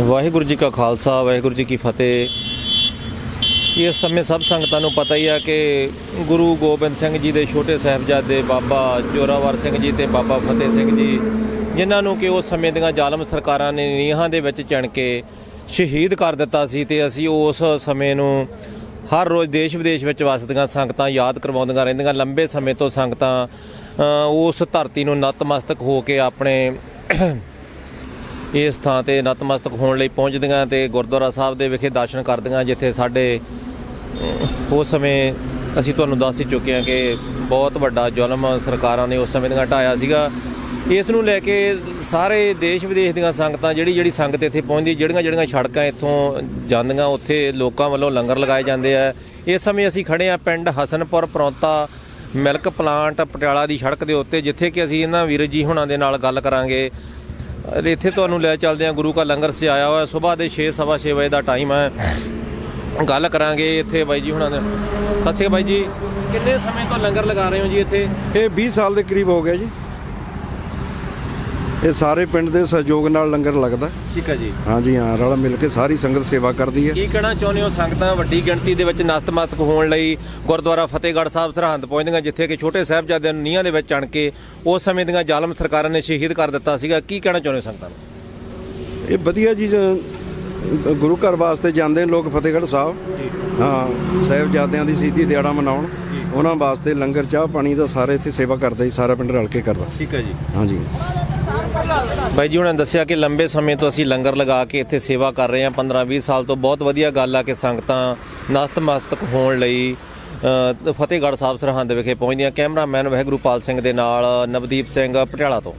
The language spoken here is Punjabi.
ਵਾਹਿਗੁਰੂ ਜੀ ਕਾ ਖਾਲਸਾ, ਵਾਹਿਗੁਰੂ ਜੀ ਕੀ ਫਤਿਹ। ਇਸ ਸਮੇਂ ਸਭ ਸੰਗਤਾਂ ਨੂੰ ਪਤਾ ਹੀ ਆ ਕਿ ਗੁਰੂ ਗੋਬਿੰਦ ਸਿੰਘ ਜੀ ਦੇ ਛੋਟੇ ਸਾਹਿਬਜ਼ਾਦੇ ਬਾਬਾ ਜੋਰਾਵਰ ਸਿੰਘ ਜੀ ਤੇ ਬਾਬਾ ਫਤਿਹ ਸਿੰਘ ਜੀ, ਜਿਨ੍ਹਾਂ ਨੂੰ ਕਿ ਉਸ ਸਮੇਂ ਦੀਆਂ ਜ਼ਾਲਮ ਸਰਕਾਰਾਂ ਨੇ ਨੀਹਾਂ ਦੇ ਵਿੱਚ ਚਿਣ ਕੇ ਸ਼ਹੀਦ ਕਰ ਦਿੱਤਾ ਸੀ ਤੇ ਅਸੀਂ ਉਸ ਸਮੇਂ ਨੂੰ ਹਰ ਰੋਜ਼ ਦੇਸ਼ ਵਿਦੇਸ਼ ਵਿੱਚ ਵਸਦੀਆਂ ਸੰਗਤਾਂ ਯਾਦ ਕਰਵਾਉਂਦੀਆਂ ਰਹਿੰਦੀਆਂ। ਲੰਬੇ ਸਮੇਂ ਤੋਂ ਸੰਗਤਾਂ ਉਸ ਧਰਤੀ ਨੂੰ ਨਤਮਸਤਕ ਹੋ ਕੇ ਆਪਣੇ ਇਸ ਥਾਂ ਤੇ ਨਤਮਸਤਕ ਹੋਣ ਲਈ ਪਹੁੰਚਦੀਆਂ ਤੇ ਗੁਰਦੁਆਰਾ ਸਾਹਿਬ ਦੇ ਵਿਖੇ ਦਰਸ਼ਨ ਕਰਦੀਆਂ, ਜਿੱਥੇ ਸਾਡੇ ਉਸ ਸਮੇਂ ਅਸੀਂ ਤੁਹਾਨੂੰ ਦੱਸ ਹੀ ਚੁੱਕੇ ਹਾਂ ਕਿ ਬਹੁਤ ਵੱਡਾ ਜ਼ੁਲਮ ਸਰਕਾਰਾਂ ਨੇ ਉਸ ਸਮੇਂ ਦੀਆਂ ਢਾਇਆ ਸੀਗਾ। ਇਸ ਨੂੰ ਲੈ ਕੇ ਸਾਰੇ ਦੇਸ਼ ਵਿਦੇਸ਼ ਦੀਆਂ ਸੰਗਤਾਂ, ਜਿਹੜੀ ਜਿਹੜੀ ਸੰਗਤ ਇੱਥੇ ਪਹੁੰਚਦੀ, ਜਿਹੜੀਆਂ ਜਿਹੜੀਆਂ ਸੜਕਾਂ ਇੱਥੋਂ ਜਾਂਦੀਆਂ, ਉੱਥੇ ਲੋਕਾਂ ਵੱਲੋਂ ਲੰਗਰ ਲਗਾਏ ਜਾਂਦੇ ਆ। ਇਸ ਸਮੇਂ ਅਸੀਂ ਖੜੇ ਆ ਪਿੰਡ ਹਸਨਪੁਰ ਪਰੌਂਤਾ ਮਿਲਕ ਪਲਾਂਟ ਪਟਿਆਲਾ ਦੀ ਸੜਕ ਦੇ ਉੱਤੇ, ਜਿੱਥੇ ਕਿ ਅਸੀਂ ਇਹਨਾਂ ਵੀਰ ਜੀ ਹੁਣਾਂ ਦੇ ਨਾਲ ਗੱਲ ਕਰਾਂਗੇ। ਇੱਥੇ ਤੁਹਾਨੂੰ ਲੈ ਚੱਲਦੇ ਹਾਂ, ਗੁਰੂ ਕਾ ਲੰਗਰ ਸੇ ਆਇਆ ਹੋਇਆ ਸਵੇਰ ਦੇ 6:30 ਵਜੇ ਦਾ ਟਾਈਮ ਹੈ। ਗੱਲ ਕਰਾਂਗੇ ਇੱਥੇ ਬਾਈ ਜੀ ਹੁਣਾਂ ਦੇ। ਸਤਿ ਸ਼੍ਰੀ ਅਕਾਲ ਬਾਈ ਜੀ, ਕਿੰਨੇ ਸਮੇਂ ਤੋਂ ਲੰਗਰ ਲਗਾ ਰਹੇ ਹੋ ਜੀ ਇੱਥੇ? ਇਹ 20 ਸਾਲ ਦੇ ਕਰੀਬ ਹੋ ਗਿਆ ਜੀ। ਇਹ ਸਾਰੇ ਪਿੰਡ ਦੇ ਸਹਿਯੋਗ ਨਾਲ ਲੰਗਰ ਲੱਗਦਾ। ਠੀਕ ਹੈ ਜੀ। ਹਾਂਜੀ ਹਾਂ ਰਲ ਮਿਲ ਕੇ ਸਾਰੀ ਸੰਗਤ ਸੇਵਾ ਕਰਦੀ ਹੈ। ਕੀ ਕਹਿਣਾ ਚਾਹੁੰਦੇ ਹੋ ਸੰਗਤਾਂ ਵੱਡੀ ਗਿਣਤੀ ਦੇ ਵਿੱਚ ਨਤਮਸਤਕ ਹੋਣ ਲਈ? ਗੁਰਦੁਆਰਾ ਫਤਿਹਗੜ੍ਹ ਸਾਹਿਬ ਸਰਹੰਦ ਪਹੁੰਚਦੀਆਂ ਜਿੱਥੇ ਕਿ ਛੋਟੇ ਸਾਹਿਬਜ਼ਾਦਿਆਂ ਨੂੰ ਨੀਹਾਂ ਦੇ ਵਿੱਚ ਚਣ ਕੇ ਉਸ ਸਮੇਂ ਦੀਆਂ ਜ਼ਾਲਮ ਸਰਕਾਰਾਂ ਨੇ ਸ਼ਹੀਦ ਕਰ ਦਿੱਤਾ ਸੀਗਾ। ਕੀ ਕਹਿਣਾ ਚਾਹੁੰਦੇ ਹੋ ਸੰਗਤਾਂ ਨੂੰ? ਇਹ ਵਧੀਆ ਜੀ ਜ- ਗੁਰੂ ਘਰ ਵਾਸਤੇ ਜਾਂਦੇ ਨੇ ਲੋਕ ਫਤਿਹਗੜ੍ਹ ਸਾਹਿਬ। ਹਾਂ ਸਾਹਿਬਜ਼ਾਦਿਆਂ ਦੀ ਸ਼ਹੀਦੀ ਦਿਹਾੜਾ ਮਨਾਉਣ। ਉਹਨਾਂ ਵਾਸਤੇ ਲੰਗਰ ਚਾਹ ਪਾਣੀ ਦਾ ਸਾਰੇ ਇੱਥੇ ਸੇਵਾ ਕਰਦਾ ਜੀ ਸਾਰਾ ਪਿੰਡ ਰਲ ਕੇ ਕਰਦਾ। ਠੀਕ ਹੈ ਜੀ। ਹਾਂਜੀ। ਬਾਈ ਜੀ ਉਹਨਾਂ ਨੇ ਦੱਸਿਆ ਕਿ ਲੰਬੇ ਸਮੇਂ ਤੋਂ ਅਸੀਂ ਲੰਗਰ ਲਗਾ ਕੇ ਇੱਥੇ ਸੇਵਾ ਕਰ ਰਹੇ ਹਾਂ। 15-20 ਸਾਲ ਤੋਂ ਬਹੁਤ ਵਧੀਆ ਗੱਲ ਆ ਕਿ ਸੰਗਤਾਂ ਨਸਤਮਸਤਕ ਹੋਣ ਲਈ ਫਤਿਹਗੜ੍ਹ ਸਾਹਿਬ ਸਰਹੰਦ ਵਿਖੇ ਪਹੁੰਚਦੀਆਂ। ਕੈਮਰਾਮੈਨ ਵਾਹਿਗੁਰੂ ਪਾਲ ਸਿੰਘ ਦੇ ਨਾਲ ਨਵਦੀਪ ਸਿੰਘ, ਪਟਿਆਲਾ ਤੋਂ।